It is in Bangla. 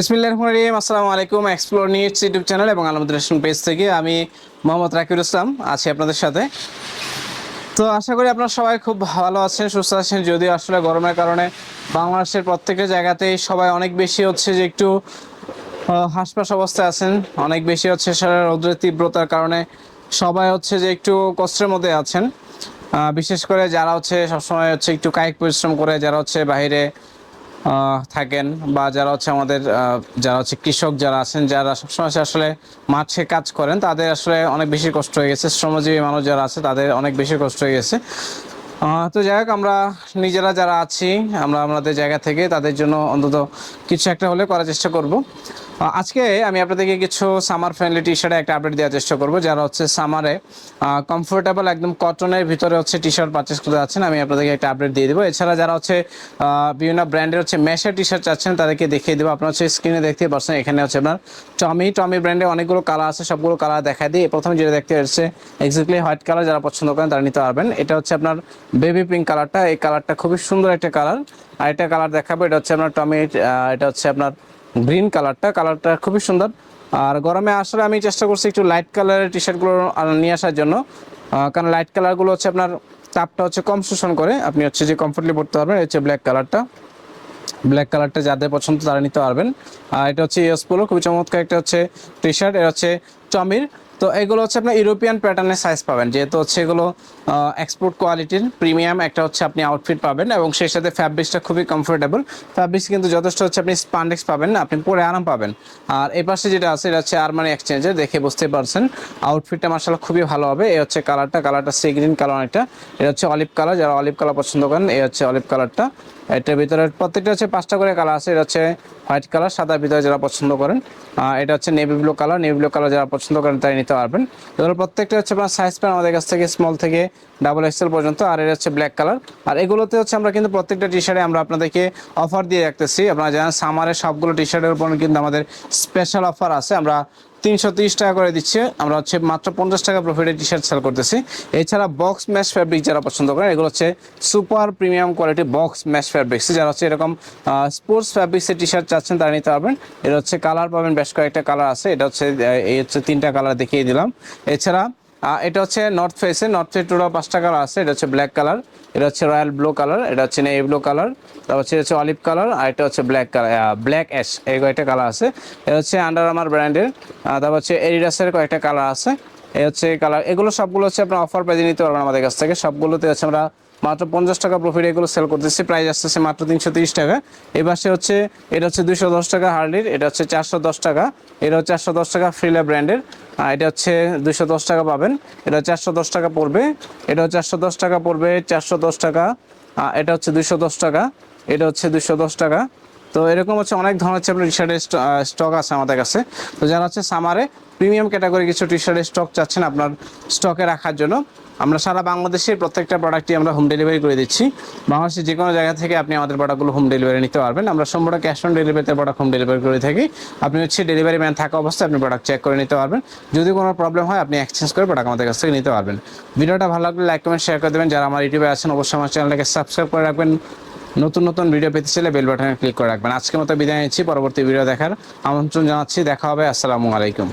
গরমের কারণে বাংলাদেশের প্রত্যেকটা জায়গাতেই সবাই অনেক বেশি হচ্ছে যে একটু হাসপাস অবস্থায় আছেন। অনেক বেশি হচ্ছে সেটা রৌদ্রের তীব্রতার কারণে সবাই হচ্ছে যে একটু কষ্টের মধ্যে আছেন। বিশেষ করে যারা হচ্ছে সবসময় হচ্ছে একটু কায়িক পরিশ্রম করে যারা হচ্ছে বাইরে আহ, থাকেন বা যারা হচ্ছে আমাদের যারা হচ্ছে কৃষক যারা আছেন, যারা সবসময় আসলে মাঠে কাজ করেন, তাদের আসলে অনেক বেশি কষ্ট হয়ে গেছে। শ্রমজীবী মানুষ যারা আছে, তাদের অনেক বেশি কষ্ট হয়ে গেছে। তো যাই হোক, আমরা নিজেরা যারা আছি, আমরা আমাদের জায়গা থেকে তাদের জন্য অন্তত কিছু একটা হলে করার চেষ্টা করব। আজকে আমি আপনাদেরকে কিছু সামার ফ্রেন্ডলি টি শার্টে একটা আপডেট দেওয়ার চেষ্টা করব, যারা হচ্ছে সামারে কমফোর্টেবল একদম কটনের ভিতরে হচ্ছে টি শার্ট পারচেস করতে যাচ্ছেন, আমি আপনাদেরকে একটা আপডেট দিয়ে দেবো। এছাড়া যারা হচ্ছে বিভিন্ন ব্র্যান্ডের হচ্ছে মেশের টি শার্ট চাচ্ছেন, তাদেরকে দেখিয়ে দেবো। আপনার হচ্ছে স্ক্রিনে দেখতে পাচ্ছেন, এখানে হচ্ছে আপনার টমি টমি ব্র্যান্ডে অনেকগুলো কালার আছে, সবগুলো কালার দেখা দিই প্রথমে যেটা দেখতে হচ্ছে এক্স্যাক্টলি হোয়াইট কালার যারা পছন্দ করেন তারা নিতে পারবেন। এটা হচ্ছে আপনার বেবি পিঙ্ক কালারটা এই কালারটা খুবই সুন্দর একটা কালার আর একটা কালার দেখাবো, এটা হচ্ছে আপনার টমি এটা হচ্ছে আপনার গ্রিন কালারটা কালারটা খুবই সুন্দর। আর গরমে আসলে আমি চেষ্টা করছি একটু লাইট কালারের টি শার্টগুলো নিয়ে আসার জন্য। কারণ লাইট কালারগুলো হচ্ছে আপনার তাপটা হচ্ছে কম শোষণ করে। আপনি হচ্ছে যে কমফোর্টলি পড়তে পারবেন হচ্ছে ব্ল্যাক কালারটা ব্ল্যাক কালারটা যাদের পছন্দ তারা নিতে পারবেন। আর এটা হচ্ছে ইয়েস পোলো খুবই চমৎকার একটা হচ্ছে টি শার্ট এটা হচ্ছে টমির তো এগুলো হচ্ছে আপনার ইউরোপিয়ান প্যাটার্নের সাইজ পাবেন। যেহেতু হচ্ছে এগুলো এক্সপোর্ট কোয়ালিটির প্রিমিয়াম একটা হচ্ছে আপনি আউটফিট পাবেন এবং সেই সাথে ফ্যাব্রিক্সটা খুবই কমফোর্টেবল ফ্যাব্রিক্স কিন্তু যথেষ্ট হচ্ছে আপনি স্পান্ডেক্স পাবেন না, আপনি পরে আরাম পাবেন। আর এই পাশে যেটা আছে, এটা হচ্ছে আরমানি এক্সচেঞ্জের দেখে বুঝতে পারছেন। আউটফিটটা মার্শাল খুবই ভালো হবে। এই হচ্ছে কালারটা কালারটা সি গ্রিন কালার একটা এটা হচ্ছে অলিভ কালার যারা অলিভ কালার পছন্দ করেন এই হচ্ছে অলিভ কালারটা এটার ভিতরে প্রত্যেকটা হচ্ছে পাঁচটা করে কালার আছে। এটা হচ্ছে হোয়াইট কালার সাদার ভিতরে যারা পছন্দ করেন। এটা হচ্ছে navy blue colour navy blue colour যারা পছন্দ করেন তাই নিতে পারবেন। এগুলো প্রত্যেকটা হচ্ছে আপনার সাইজ প্যান আমাদের কাছ থেকে স্মল থেকে ডাবল এক্সেল পর্যন্ত, আর এটা হচ্ছে ব্ল্যাক কালার আর এগুলোতে হচ্ছে আমরা কিন্তু প্রত্যেকটা টি শার্টে আমরা আপনাদেরকে অফার দিয়ে রাখতেছি। আপনারা জানেন সামারের সবগুলো টি শার্টের উপর কিন্তু আমাদের স্পেশাল অফার আছে। আমরা তিনশো টাকা করে দিচ্ছে। আমরা হচ্ছে মাত্র পঞ্চাশ টাকা প্রফিটে টি শার্ট সেল করতেছি। এছাড়া বক্স ম্যাশ ফ্যাব্রিক যারা পছন্দ করেন, এগুলো হচ্ছে super premium quality box mesh fabrics যারা হচ্ছে এরকম স্পোর্টস ফ্যাব্রিক্সের টি শার্ট চাচ্ছেন, তারা নিতে পারবেন। এটা হচ্ছে কালার পাবেন, বেশ কয়েকটা কালার আছে। এটা হচ্ছে এই হচ্ছে তিনটা কালার দেখিয়ে দিলাম। এছাড়া এটা হচ্ছে নর্থ ফেসে নর্থ ফেস টোটাল পাঁচটা কালার আছে এটা হচ্ছে ব্ল্যাক কালার এটা হচ্ছে রয়্যাল ব্লু কালার এটা হচ্ছে নেভি ব্লু কালার তারপর হচ্ছে হচ্ছে অলিভ কালার আর এটা হচ্ছে ব্ল্যাক কালার ব্ল্যাক অ্যাশ এই কয়েকটা কালার আছে এটা হচ্ছে আন্ডার আমার ব্র্যান্ডের তারপর হচ্ছে এডিডাসের কয়েকটা কালার আছে এই হচ্ছে কালার এগুলো সবগুলো হচ্ছে আপনার অফার পেজে নিতে পারবেন আমাদের কাছ থেকে সবগুলোতে হচ্ছে আমরা মাত্র পঞ্চাশ টাকা প্রফিট এগুলো সেল করতেছি প্রাইস আসতেছে মাত্র তিনশো তিরিশ টাকা এই পাশে হচ্ছে এটা হচ্ছে দুশো দশ টাকা হার্লির এটা হচ্ছে চারশো দশ টাকা এটা হচ্ছে চারশো দশ টাকা ফ্রিলা ব্র্যান্ডের এটা হচ্ছে দুশো দশ টাকা পাবেন। এটা চারশো দশ টাকা পড়বে। এটা চারশো দশ টাকা পড়বে, চারশো দশ টাকা। এটা হচ্ছে দুশো দশ টাকা, এটা হচ্ছে দুশো দশ টাকা। তো এরকম হচ্ছে অনেক ধরনের হচ্ছে আপনার টি শার্টের স্টক আছে আমাদের কাছে। তো যারা হচ্ছে সামারে প্রিমিয়াম ক্যাটাগরি কিছু টি শার্টের স্টক চাচ্ছেন আপনার স্টকে রাখার জন্য। আমরা সারা বাংলাদেশের প্রত্যেকটা প্রোডাক্টই আমরা হোম ডেলিভারি করে দিচ্ছি। বাংলাদেশের যে কোনো জায়গা থেকে আপনি আমাদের প্রোডাক্টগুলো হোম ডেলিভারি নিতে পারবেন। আমরা সম্পূর্ণ ক্যাশ অন ডেলিভারিতে প্রোডাক্ট হোম ডেলিভারি করে থাকি। আপনি হচ্ছে ডেলিভারি ম্যান থাকা অবস্থায় আপনি প্রোডাক্ট চেক করে নিতে পারবেন। যদি কোনো প্রবলেম হয়, আপনি এক্সচেঞ্জ করে প্রোডাক্ট আমাদের কাছ থেকে নিতে পারবেন। ভিডিওটা ভালো লাগলে লাইক কমেন্ট শেয়ার করে দেবেন। যারা আমার ইউটিউবে আছেন, অবশ্যই আমার চ্যানেলটাকে সাবস্ক্রাইব করে রাখবেন। নতুন নতুন ভিডিও পেতে চাইলে বেল বাটনে ক্লিক করে রাখবেন। আজকের মতো বিদায় নিচ্ছি। পরবর্তী ভিডিও দেখার আমন্ত্রণ জানাচ্ছি। দেখা হবে। আসসালামু আলাইকুম।